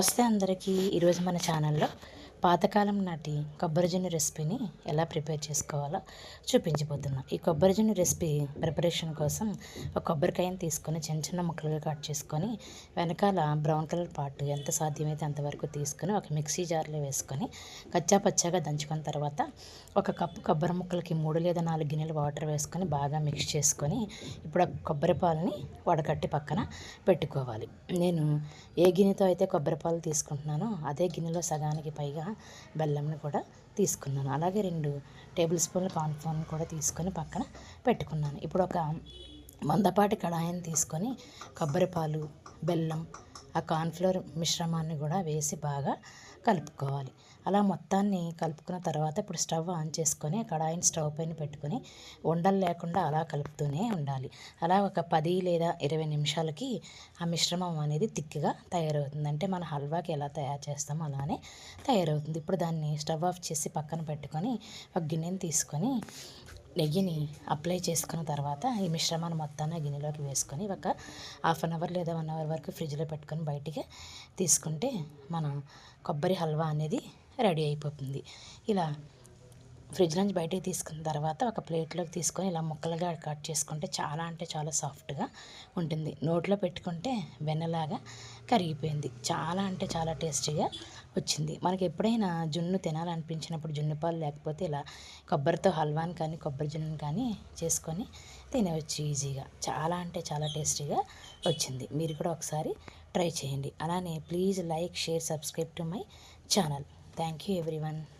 వస్తే అందరికీ ఈరోజు మన ఛానల్లో పాతకాలం నాటి కొబ్బరిజున్ను రెసిపీని ఎలా ప్రిపేర్ చేసుకోవాలో చూపించబోతున్నా. ఈ కొబ్బరిజున్ను రెసిపీ ప్రిపరేషన్ కోసం ఒక కొబ్బరికాయని తీసుకొని చిన్న చిన్న ముక్కలుగా కట్ చేసుకొని వెనకాల బ్రౌన్ కలర్ పార్ట్ ఎంత సాధ్యమైతే అంతవరకు తీసుకొని ఒక మిక్సీ జార్లో వేసుకొని కచ్చా పచ్చాగా దంచుకున్న తర్వాత ఒక కప్పు కొబ్బరి ముక్కలకి మూడు లేదా నాలుగు గిన్నెలు వాటర్ వేసుకొని బాగా మిక్స్ చేసుకొని ఇప్పుడు ఆ కొబ్బరి పాలని వడకట్టి పక్కన పెట్టుకోవాలి. నేను ఏ గిన్నెతో అయితే కొబ్బరి పాలు తీసుకుంటున్నానో అదే గిన్నెలో సగానికి పైగా బెల్లంని కూడా తీసుకున్నాను. అలాగే రెండు టేబుల్ స్పూన్ల కార్న్ఫ్లోర్ని కూడా తీసుకొని పక్కన పెట్టుకున్నాను. ఇప్పుడు ఒక మందపాటి కడాయిని తీసుకొని కొబ్బరి పాలు బెల్లం ఆ కార్న్ఫ్లోర్ మిశ్రమాన్ని కూడా వేసి బాగా కలుపుకోవాలి. అలా మొత్తాన్ని కలుపుకున్న తర్వాత ఇప్పుడు స్టవ్ ఆన్ చేసుకొని కడాయిని స్టవ్ పైన పెట్టుకొని ఉండలు లేకుండా అలా కలుపుతూనే ఉండాలి. అలా ఒక పది లేదా ఇరవై నిమిషాలకి ఆ మిశ్రమం అనేది తిక్కిగా తయారవుతుంది. అంటే మన హల్వాకి ఎలా తయారు చేస్తామో అలానే తయారవుతుంది. ఇప్పుడు దాన్ని స్టవ్ ఆఫ్ చేసి పక్కన పెట్టుకొని ఒక గిన్నెని తీసుకొని నెయ్యిని అప్లై చేసుకున్న తర్వాత ఈ మిశ్రమాన్ని మొత్తాన్ని గిన్నెలోకి వేసుకొని ఒక హాఫ్ అన్ అవర్ లేదా వన్ అవర్ వరకు ఫ్రిడ్జ్లో పెట్టుకొని బయటికి తీసుకుంటే మన కొబ్బరి హల్వా అనేది రెడీ అయిపోతుంది. ఇలా ఫ్రిడ్జ్ నుంచి బయటికి తీసుకున్న తర్వాత ఒక ప్లేట్లోకి తీసుకొని ఇలా ముక్కలుగా కట్ చేసుకుంటే చాలా అంటే చాలా సాఫ్ట్గా ఉంటుంది. నోట్లో పెట్టుకుంటే వెన్నలాగా కరిగిపోయింది. చాలా అంటే చాలా టేస్టీగా వచ్చింది. మనకి ఎప్పుడైనా జున్ను తినాలనిపించినప్పుడు జున్ను పాలు లేకపోతే ఇలా కొబ్బరితో హల్వాని కానీ కొబ్బరి జున్నుని కానీ చేసుకొని తినవచ్చు ఈజీగా. చాలా అంటే చాలా టేస్టీగా వచ్చింది. మీరు కూడా ఒకసారి ట్రై చేయండి. అలానే please like share subscribe to my channel. Thank you everyone.